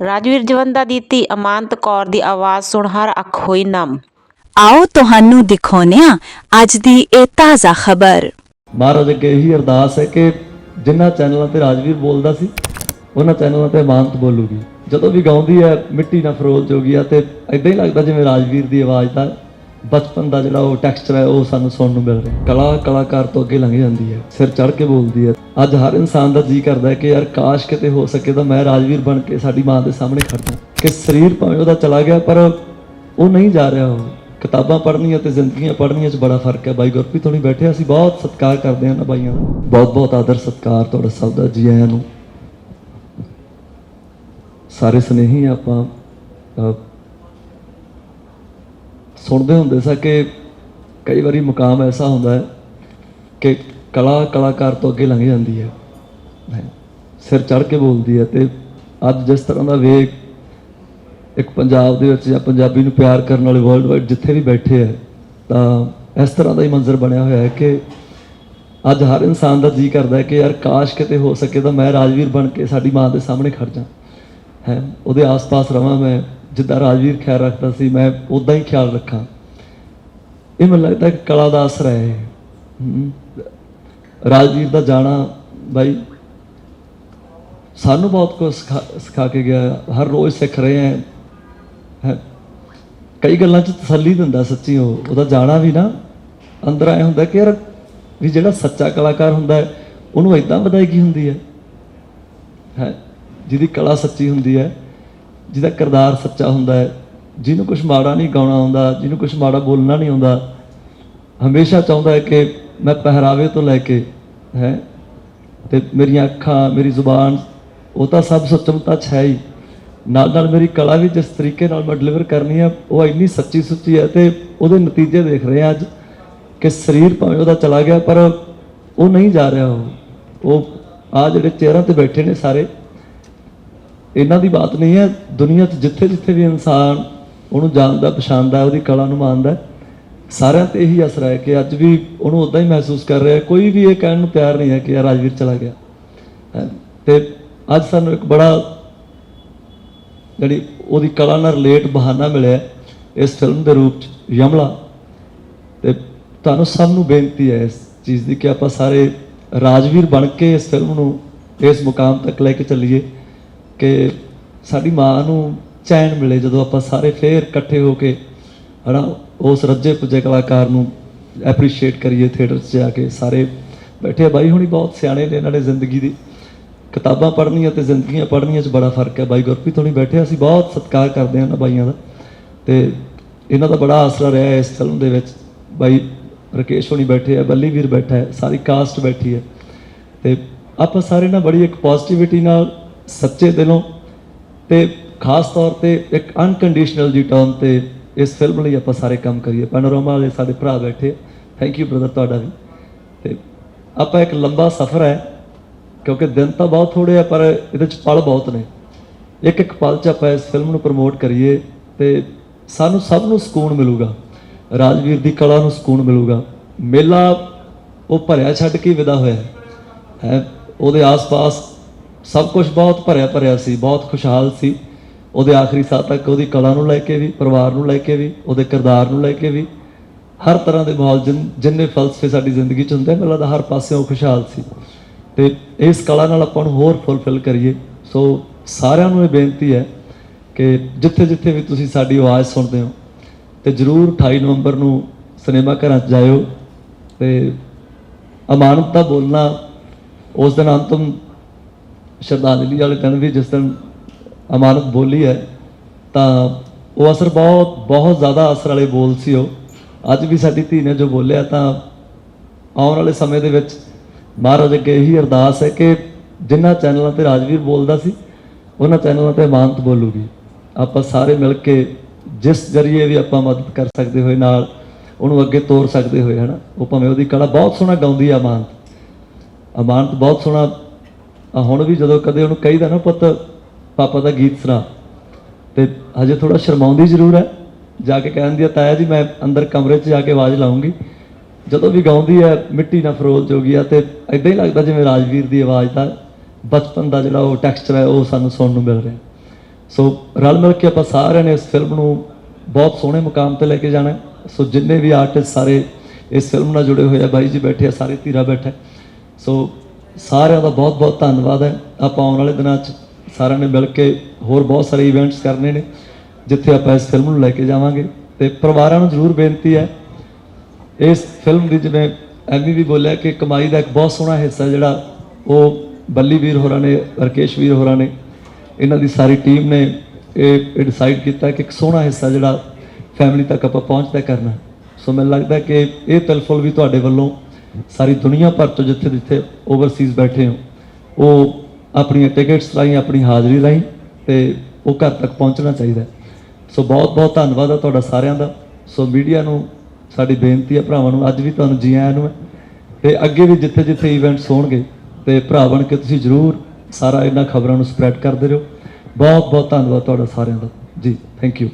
ਰਾਜਵੀਰ ਜਵੰਦਾ ਦੀ ਧੀ ਅਮਾਨਤ ਕੌਰ ਦੀ ਆਵਾਜ਼ ਸੁਣ ਹਰ ਅੱਖ ਹੋਈ ਨਮ। ਆਓ ਤੁਹਾਨੂੰ ਦਿਖਾਉਂਦੇ ਹਾਂ ਅੱਜ ਦੀ ਇਹ ਤਾਜ਼ਾ ਖਬਰ। ਮਹਾਰਾਜ ਅੱਗੇ ਇਹੀ ਅਰਦਾਸ ਹੈ ਕਿ ਜਿਨ੍ਹਾਂ ਚੈਨਲਾਂ ਤੇ ਰਾਜਵੀਰ ਬੋਲਦਾ ਸੀ ਉਹਨਾਂ ਚੈਨਲਾਂ ਤੇ ਮਾਨਤ ਬੋਲੂਗੀ। ਜਦੋਂ ਵੀ ਗਾਉਂਦੀ ਹੈ ਮਿੱਟੀ ਨਾ ਫਰੋਲ ਜੋਗੀਆ ਤੇ ਇਦਾਂ ਹੀ ਲੱਗਦਾ ਜਿਵੇਂ ਰਾਜਵੀਰ ਦੀ ਆਵਾਜ਼ ਦਾ ਬਚਪਨ ਦਾ ਜਿਹੜਾ ਉਹ ਟੈਕਸਚਰ ਹੈ, ਉਹ ਸਾਨੂੰ ਸੁਣਨ ਨੂੰ ਮਿਲ ਰਿਹਾ ਕਲਾ, ਕਲਾਕਾਰ ਤੋਂ ਅੱਗੇ ਲੰਘ ਜਾਂਦੀ ਹੈ, ਸਿਰ ਚੜ ਕੇ ਬੋਲਦੀ ਹੈ। ਅੱਜ ਹਰ ਇਨਸਾਨ ਦਾ ਜੀ ਕਰਦਾ ਹੈ ਕਿ ਯਾਰ ਕਾਸ਼ ਕਿਤੇ ਹੋ ਸਕੇ ਤਾਂ ਮੈਂ ਰਾਜਵੀਰ ਬਣ ਕੇ ਸਾਡੀ ਮਾਂ ਦੇ ਸਾਹਮਣੇ ਖੜਦਾ ਕਿ ਸਰੀਰ ਭਾਵੇਂ ਉਹਦਾ ਚਲਾ ਗਿਆ, ਪਰ ਉਹ ਨਹੀਂ ਜਾ ਰਿਹਾ ਉਹ। ਕਿਤਾਬਾਂ ਪੜ੍ਹਨੀਆਂ ਤੇ ਜ਼ਿੰਦਗੀਆਂ ਪੜ੍ਹਨੀਆਂ 'ਚ ਬੜਾ ਫ਼ਰਕ ਹੈ। ਬਾਈ ਗੁਰਪ੍ਰੀਤ ਹੋਣੀ ਬੈਠੇ ਅਸੀਂ ਬਹੁਤ ਸਤਿਕਾਰ ਕਰਦੇ ਹਾਂ ਨਾ ਬਾਈਆਂ ਦਾ। ਬਹੁਤ ਬਹੁਤ ਆਦਰ, ਸਤਿਕਾਰ ਤੁਹਾਡਾ ਸਭ ਦਾ ਜੀ ਆਇਆਂ ਨੂੰ। ਸਾਰੇ ਸਨੇਹੀ ਆਪਾਂ ਸੁਣਦੇ ਹੁੰਦੇ ਸਾਂ ਕਿ ਕਈ ਵਾਰੀ ਮੁਕਾਮ ਐਸਾ ਹੁੰਦਾ ਹੈ ਕਿ ਕਲਾ ਕਲਾਕਾਰ ਤੋਂ ਅੱਗੇ ਲੰਘ ਜਾਂਦੀ ਹੈ ਹੈ। ਸਿਰ ਚੜ ਕੇ ਬੋਲਦੀ ਹੈ ਤੇ ਅੱਜ ਜਿਸ ਤਰ੍ਹਾਂ ਦਾ ਵੇਗ ਇੱਕ ਪੰਜਾਬ ਦੇ ਵਿੱਚ ਜਾਂ ਪੰਜਾਬੀ ਨੂੰ ਪਿਆਰ ਕਰਨ ਵਾਲੇ ਵਰਲਡ ਵਾਈਡ ਜਿੱਥੇ ਵੀ ਬੈਠੇ ਹੈ, ਤਾਂ ਇਸ ਤਰ੍ਹਾਂ ਦਾ ਹੀ ਮੰਜ਼ਰ ਬਣਿਆ ਹੋਇਆ ਹੈ ਕਿ ਅੱਜ ਹਰ ਇਨਸਾਨ ਦਾ ਜੀ ਕਰਦਾ ਹੈ ਕਿ ਯਾਰ ਕਾਸ਼ ਕਿਤੇ ਹੋ ਸਕੇ ਤਾਂ ਮੈਂ ਰਾਜਵੀਰ ਬਣ ਕੇ ਸਾਡੀ ਮਾਂ ਦੇ ਸਾਹਮਣੇ ਖੜ ਜਾ, ਹੈ, ਉਹਦੇ ਆਸ-ਪਾਸ ਰਵਾਂ ਮੈਂ ਜਿੱਦਾਂ ਰਾਜਵੀਰ ਖਿਆਲ ਰੱਖਦਾ ਸੀ, ਮੈਂ ਉਦਾਂ ਹੀ ਖਿਆਲ ਰੱਖਾਂ। ਇਹ ਮੈਨੂੰ ਲੱਗਦਾ ਕਲਾ ਦਾ ਅਸਰ ਹੈ ਰਾਜਵੀਰ ਦਾ ਜਾਣਾ ਬਾਈ, ਸਾਨੂੰ ਬਹੁਤ ਕੁਝ ਸਿਖਾ ਸਿਖਾ ਕੇ ਗਿਆ। ਹਰ ਰੋਜ਼ ਸਿੱਖ ਰਹੇ ਹਾਂ। ਹੈ। ਕਈ ਗੱਲਾਂ 'ਚ ਤਸੱਲੀ ਦਿੰਦਾ ਸੱਚੀ ਉਹ। ਉਹਦਾ ਜਾਣਾ ਵੀ ਨਾ, ਅੰਦਰ ਆਇਆ ਹੁੰਦਾ ਕਿ ਯਾਰ ਵੀ ਜਿਹੜਾ ਸੱਚਾ ਕਲਾਕਾਰ ਹੁੰਦਾ ਹੈ, ਉਹਨੂੰ ਇਦਾਂ ਵਧਾਈਗੀ ਹੁੰਦੀ ਹੈ? ਹੈ। ਜਿਹਦੀ ਕਲਾ ਸੱਚੀ ਹੁੰਦੀ ਹੈ ਜਿਹਦਾ ਕਿਰਦਾਰ ਸੱਚਾ ਹੁੰਦਾ ਹੈ, ਜਿਹਨੂੰ ਕੁਝ ਮਾੜਾ ਨਹੀਂ ਗਾਉਣਾ ਆਉਂਦਾ, ਜਿਹਨੂੰ ਕੁਝ ਮਾੜਾ ਬੋਲਣਾ ਨਹੀਂ ਆਉਂਦਾ, ਹਮੇਸ਼ਾ ਚਾਹੁੰਦਾ ਹੈ ਕਿ ਮੈਂ ਪਹਿਰਾਵੇ ਤੋਂ ਲੈ ਕੇ, ਹੈ, ਤੇ ਮੇਰੀਆਂ ਅੱਖਾਂ, ਮੇਰੀ ਜ਼ੁਬਾਨ, ਉਹ ਤਾਂ ਸਭ ਸੱਚਮਤਾ 'ਚ ਹੈ ਹੀ। ਨਾਲ ਨਾਲ ਮੇਰੀ ਕਲਾ ਵੀ ਜਿਸ ਤਰੀਕੇ ਨਾਲ ਮੈਂ ਡਿਲੀਵਰ ਕਰਨੀ ਹੈ ਉਹ ਇੰਨੀ ਸੱਚੀ ਸੁੱਚੀ ਹੈ ਤੇ ਉਹਦੇ ਨਤੀਜੇ ਦੇਖ ਰਹੇ ਹਾਂ ਅੱਜ ਕਿ ਸਰੀਰ ਭਾਵੇਂ ਉਹਦਾ ਚਲਾ ਗਿਆ, ਪਰ ਉਹ ਨਹੀਂ ਜਾ ਰਿਹਾ ਉਹ। ਉਹ ਆ ਜਿਹੜੇ ਚਿਹਰਿਆਂ ਤੇ ਬੈਠੇ ਨੇ ਸਾਰੇ ਇਹਨਾਂ ਦੀ ਬਾਤ ਨਹੀਂ ਹੈ। ਦੁਨੀਆ 'ਚ ਜਿੱਥੇ ਜਿੱਥੇ ਵੀ ਇਨਸਾਨ ਉਹਨੂੰ ਜਾਣਦਾ, ਪਛਾਣਦਾ ਉਹਦੀ ਕਲਾ ਨੂੰ ਮੰਨਦਾ ਸਾਰਿਆਂ ਤੇ ਇਹੀ ਅਸਰ ਹੈ ਕਿ ਅੱਜ ਵੀ ਉਹਨੂੰ ਉਦਾਂ ਹੀ ਮਹਿਸੂਸ ਕਰ ਰਿਹਾ ਕੋਈ ਵੀ ਇਹ ਕਹਿਣ ਨੂੰ ਤਿਆਰ ਨਹੀਂ ਹੈ ਕਿ ਯਾਰ ਰਾਜਵੀਰ ਚਲਾ ਗਿਆ। ਹੈ। ਤੇ ਅੱਜ ਸਾਨੂੰ ਇੱਕ ਬੜਾ ਜਿਹੜੀ ਉਹਦੀ ਕਲਾ ਨਾਲ ਰਿਲੇਟ ਬਹਾਨਾ ਮਿਲਿਆ ਇਸ ਫਿਲਮ ਦੇ ਰੂਪ ਚ, ਯਮਲਾ। ਤੇ ਤੁਹਾਨੂੰ ਸਭ ਨੂੰ ਬੇਨਤੀ ਹੈ ਇਸ ਚੀਜ਼ ਦੀ ਕਿ ਆਪਾਂ ਸਾਰੇ ਰਾਜਵੀਰ ਬਣ ਕੇ ਇਸ ਫਿਲਮ ਨੂੰ, ਇਸ ਮੁਕਾਮ ਤੱਕ ਲੈ ਕੇ ਚੱਲੀਏ। ਕਿ ਸਾਡੀ ਮਾਂ ਨੂੰ ਚੈਨ ਮਿਲੇ ਜਦੋਂ ਆਪਾਂ ਸਾਰੇ ਫੇਰ ਇਕੱਠੇ ਹੋ ਕੇ ਹਨਾ, ਉਸ ਰੱਜੇ ਪੁੱਜੇ ਕਲਾਕਾਰ ਨੂੰ ਐਪਰੀਸ਼ੀਏਟ ਕਰੀਏ ਥੀਏਟਰ 'ਚ ਜਾ ਕੇ ਸਾਰੇ ਬੈਠੇ ਆ। ਬਾਈ ਹੁਣੀ ਬਹੁਤ ਸਿਆਣੇ ਨੇ ਇਹਨਾਂ ਨੇ ਜ਼ਿੰਦਗੀ ਦੀ। ਕਿਤਾਬਾਂ ਪੜ੍ਹਨੀਆਂ ਤੇ ਜ਼ਿੰਦਗੀਆਂ ਪੜ੍ਹਨੀਆਂ 'ਚ ਬੜਾ ਫ਼ਰਕ ਹੈ। ਬਾਈ ਗੁਰਪ੍ਰੀਤ ਹੋਣੀ ਬੈਠੇ ਅਸੀਂ ਬਹੁਤ ਸਤਿਕਾਰ ਕਰਦੇ ਹਾਂ ਇਹਨਾਂ ਬਾਈਆਂ ਦਾ। ਤੇ ਇਹਨਾਂ ਦਾ ਬੜਾ ਆਸਰਾ ਰਿਹਾ ਇਸ ਫਿਲਮ ਦੇ ਵਿੱਚ। ਬਾਈ ਰਕੇਸ਼ ਹੋਣੀ ਬੈਠੇ ਆ, ਬੱਲੀ ਵੀਰ ਬੈਠਾ ਹੈ, ਸਾਰੀ ਕਾਸਟ ਬੈਠੀ ਹੈ। ਤੇ ਆਪਾਂ ਸਾਰੇ ਨਾਲ ਬੜੀ ਇੱਕ ਪੋਜ਼ਿਟਿਵਿਟੀ ਨਾਲ ਸੱਚੇ ਦਿਲੋਂ ਤੇ ਖਾਸ ਤੌਰ ਤੇ ਇੱਕ ਅਨਕੰਡੀਸ਼ਨਲ ਜੀ ਟਰਮ ਤੇ ਇਸ ਫਿਲਮ ਲਈ ਆਪਾਂ ਸਾਰੇ ਕੰਮ ਕਰੀਏ। ਪੈਨੋਰਾਮਾ ਵਾਲੇ ਸਾਡੇ ਭਰਾ ਬੈਠੇ ਥੈਂਕ ਯੂ ਬ੍ਰਦਰ ਤੁਹਾਡਾ ਵੀ। ਤੇ ਆਪਾਂ ਇੱਕ ਲੰਬਾ ਸਫ਼ਰ ਹੈ, ਕਿਉਂਕਿ ਦਿਨ ਤਾਂ ਬਹੁਤ ਥੋੜੇ ਆ, ਪਰ ਇਹਦੇ ਚ ਪਲ ਬਹੁਤ ਨੇ। ਇੱਕ ਇੱਕ ਪਲ ਚ ਆਪਾਂ ਇਸ ਫਿਲਮ ਨੂੰ ਪ੍ਰਮੋਟ ਕਰੀਏ ਤੇ ਸਾਨੂੰ ਸਭ ਨੂੰ ਸਕੂਨ ਮਿਲੂਗਾ। ਰਾਜਵੀਰ ਦੀ ਕਲਾ ਨੂੰ ਸਕੂਨ ਮਿਲੂਗਾ। ਮੇਲਾ ਉਹ ਭਰਿਆ ਛੱਡ ਕੇ ਵਿਦਾ ਹੋਇਆ ਹੈ, ਉਹਦੇ ਆਸ-ਪਾਸ ਸਭ ਕੁਝ ਬਹੁਤ ਭਰਿਆ ਭਰਿਆ ਸੀ ਬਹੁਤ ਖੁਸ਼ਹਾਲ ਸੀ। ਉਹਦੇ ਆਖਰੀ ਸਾਹ ਤੱਕ ਉਹਦੀ ਕਲਾ ਨੂੰ ਲੈ ਕੇ ਵੀ ਪਰਿਵਾਰ ਨੂੰ ਲੈ ਕੇ ਵੀ ਉਹਦੇ ਕਿਰਦਾਰ ਨੂੰ ਲੈ ਕੇ ਵੀ। ਹਰ ਤਰ੍ਹਾਂ ਦੇ ਮਾਹੌਲ ਜਿਨ- ਜਿੰਨੇ ਫਲਸਫੇ ਸਾਡੀ ਜ਼ਿੰਦਗੀ ਚ ਹੁੰਦੇ ਆ, ਮੈਨੂੰ ਲੱਗਦਾ ਹਰ ਪਾਸੇ ਉਹ ਖੁਸ਼ਹਾਲ ਸੀ। ਤੇ ਇਸ ਕਲਾ ਨਾਲ ਆਪਾਂ ਨੂੰ ਹੋਰ ਫੁੱਲਫਿਲ ਕਰੀਏ। ਸੋ ਸਾਰਿਆਂ ਨੂੰ ਇਹ ਬੇਨਤੀ ਹੈ ਕਿ ਜਿੱਥੇ ਜਿੱਥੇ ਵੀ ਤੁਸੀਂ ਸਾਡੀ ਆਵਾਜ਼ ਸੁਣਦੇ ਹੋ ਤੇ ਜਰੂਰ 28 ਨਵੰਬਰ ਨੂੰ ਸਿਨੇਮਾ ਘਰਾਂ 'ਚ ਜਾਇਓ। ਤੇ ਅਮਾਨਤ ਦਾ ਬੋਲਣਾ ਉਸ ਦਿਨ ਅੰਤਮ ਸ਼ਰਧਾਂਜਲੀ ਵਾਲੇ ਦਿਨ ਵੀ ਜਿਸ ਦਿਨ ਅਮਾਨਤ ਬੋਲੀ ਹੈ, ਤਾਂ ਉਹ ਅਸਰ ਬਹੁਤ ਬਹੁਤ ਜ਼ਿਆਦਾ ਅਸਰ ਵਾਲੇ ਬੋਲ ਸੀ ਉਹ। ਅੱਜ ਵੀ ਸਾਡੀ ਧੀ ਨੇ ਜੋ ਬੋਲਿਆ, ਤਾਂ ਆਉਣ ਵਾਲੇ ਸਮੇਂ ਦੇ ਵਿੱਚ ਮਹਾਰਾਜ ਅੱਗੇ ਇਹੀ ਅਰਦਾਸ ਹੈ ਕਿ ਜਿਨ੍ਹਾਂ ਚੈਨਲਾਂ ਤੇ ਰਾਜਵੀਰ ਬੋਲਦਾ ਸੀ, ਉਹਨਾਂ ਚੈਨਲਾਂ ਤੇ ਅਮਾਨਤ ਬੋਲੂਗੀ। ਆਪਾਂ ਸਾਰੇ ਮਿਲ ਕੇ ਜਿਸ ਜਰੀਏ ਵੀ ਆਪਾਂ ਮਦਦ ਕਰ ਸਕਦੇ ਹੋਏ, ਨਾਲ ਉਹਨੂੰ ਅੱਗੇ ਤੋਰ ਸਕਦੇ ਹੋਏ, ਹਨਾ? ਉਹ ਭਾਵੇਂ ਉਹਦੀ ਕਲਾ ਬਹੁਤ ਸੋਹਣਾ ਗਾਉਂਦੀ ਆ ਅਮਾਨਤ। ਅਮਾਨਤ ਬਹੁਤ ਸੋਹਣਾ ਆ ਹੁਣ ਵੀ ਜਦੋਂ ਕਦੇ ਉਹਨੂੰ ਕਹੀਦਾ ਨਾ ਪੁੱਤ, ਪਾਪਾ ਦਾ ਗੀਤ ਸੁਣਾ, ਤੇ ਹਜੇ ਥੋੜਾ ਸ਼ਰਮਾਉਂਦੀ ਜ਼ਰੂਰ ਹੈ। ਜਾ ਕੇ ਕਹਿੰਦੀ ਆ, ਤਾਇਆ ਜੀ, ਮੈਂ ਅੰਦਰ ਕਮਰੇ 'ਚ ਜਾ ਕੇ ਆਵਾਜ਼ ਲਾਉਂਗੀ। ਜਦੋਂ ਵੀ ਗਾਉਂਦੀ ਹੈ, ਮਿੱਟੀ ਨਾ ਫਰੋਲ ਆ, ਤੇ ਇਦਾਂ ਹੀ ਲੱਗਦਾ ਜਿਵੇਂ ਰਾਜਵੀਰ ਦੀ ਆਵਾਜ਼ ਦਾ ਬਚਪਨ ਦਾ ਜਿਹੜਾ ਉਹ ਟੈਕਸਚਰ ਹੈ, ਉਹ ਸਾਨੂੰ ਸੁਣਨ ਨੂੰ ਮਿਲ ਰਿਹਾ। ਸੋ ਰਲ ਮਿਲ ਕੇ ਆਪਾਂ ਸਾਰਿਆਂ ਨੇ ਇਸ ਫਿਲਮ ਨੂੰ ਬਹੁਤ ਸੋਹਣੇ ਮੁਕਾਮ ਤੇ ਲੈ ਕੇ ਜਾਣਾ ਸੋ ਜਿੰਨੇ ਵੀ ਆਰਟਿਸਟ ਸਾਰੇ ਇਸ ਫਿਲਮ ਨਾਲ ਜੁੜੇ ਹੋਏ ਆ, ਬਾਈ ਜੀ ਬੈਠੇ ਆ, ਸਾਰੇ ਧੀਰਾ ਬੈਠਾ ਸੋ ਸਾਰਿਆਂ ਦਾ ਬਹੁਤ ਬਹੁਤ ਧੰਨਵਾਦ ਹੈ। ਆਪਾਂ ਆਉਣ ਵਾਲੇ ਦਿਨਾਂ 'ਚ ਸਾਰਿਆਂ ਨੇ ਮਿਲ ਕੇ ਹੋਰ ਬਹੁਤ ਸਾਰੇ ਇਵੈਂਟਸ ਕਰਨੇ ਨੇ, ਜਿੱਥੇ ਆਪਾਂ ਇਸ ਫਿਲਮ ਨੂੰ ਲੈ ਕੇ ਜਾਵਾਂਗੇ। ਤੇ ਪਰਿਵਾਰਾਂ ਨੂੰ ਜ਼ਰੂਰ ਬੇਨਤੀ ਹੈ, ਇਸ ਫਿਲਮ ਦੀ ਜਿਵੇਂ ਐਮੀ ਵੀ ਬੋਲਿਆ ਕਿ ਕਮਾਈ ਦਾ ਇੱਕ ਬਹੁਤ ਸੋਹਣਾ ਹਿੱਸਾ ਜਿਹੜਾ ਉਹ ਬੱਲੀ ਵੀਰ ਹੋਰਾਂ ਨੇ, ਰਕੇਸ਼ ਵੀਰ ਹੋਰਾਂ ਨੇ, ਇਹਨਾਂ ਦੀ ਸਾਰੀ ਟੀਮ ਨੇ ਇਹ ਡਿਸਾਈਡ ਕੀਤਾ ਕਿ ਇੱਕ ਸੋਹਣਾ ਹਿੱਸਾ ਜਿਹੜਾ ਫੈਮਿਲੀ ਤੱਕ ਆਪਾਂ ਪਹੁੰਚਦਾ ਕਰਨਾ। ਸੋ ਮੈਨੂੰ ਲੱਗਦਾ ਕਿ ਇਹ ਤਿਲਫੁਲ ਵੀ ਤੁਹਾਡੇ ਵੱਲੋਂ ਸਾਰੀ ਦੁਨੀਆ ਭਰ ਤੋਂ ਜਿੱਥੇ ਜਿੱਥੇ ਓਵਰਸੀਜ਼ ਬੈਠੇ ਹੋ, ਉਹ ਆਪਣੀਆਂ ਟਿਕਟਸ ਰਾਹੀਂ, ਆਪਣੀ ਹਾਜ਼ਰੀ ਰਾਹੀਂ ਤੇ ਉਹ ਘਰ ਤੱਕ ਪਹੁੰਚਣਾ ਚਾਹੀਦਾ ਸੋ ਬਹੁਤ ਬਹੁਤ ਧੰਨਵਾਦ ਆ ਤੁਹਾਡਾ ਸਾਰਿਆਂ ਦਾ। ਸੋ ਮੀਡੀਆ ਨੂੰ, ਸਾਡੀ ਬੇਨਤੀ ਹੈ ਭਰਾਵਾਂ ਨੂੰ, ਅੱਜ ਵੀ ਤੁਹਾਨੂੰ ਜੀ ਆਇਆਂ ਨੂੰ ਹੈ। ਤੇ ਅੱਗੇ ਵੀ ਜਿੱਥੇ ਜਿੱਥੇ ਇਵੈਂਟਸ ਹੋਣਗੇ, ਤੇ ਭਰਾ ਬਣ ਕੇ ਤੁਸੀਂ ਜਰੂਰ ਸਾਰਾ ਇਹਨਾਂ ਖਬਰਾਂ ਨੂੰ ਸਪਰੈਡ ਕਰਦੇ ਰਹੋ। ਬਹੁਤ ਬਹੁਤ ਧੰਨਵਾਦ ਤੁਹਾਡਾ ਸਾਰਿਆਂ ਦਾ। ਜੀ ਥੈਂਕ ਯੂ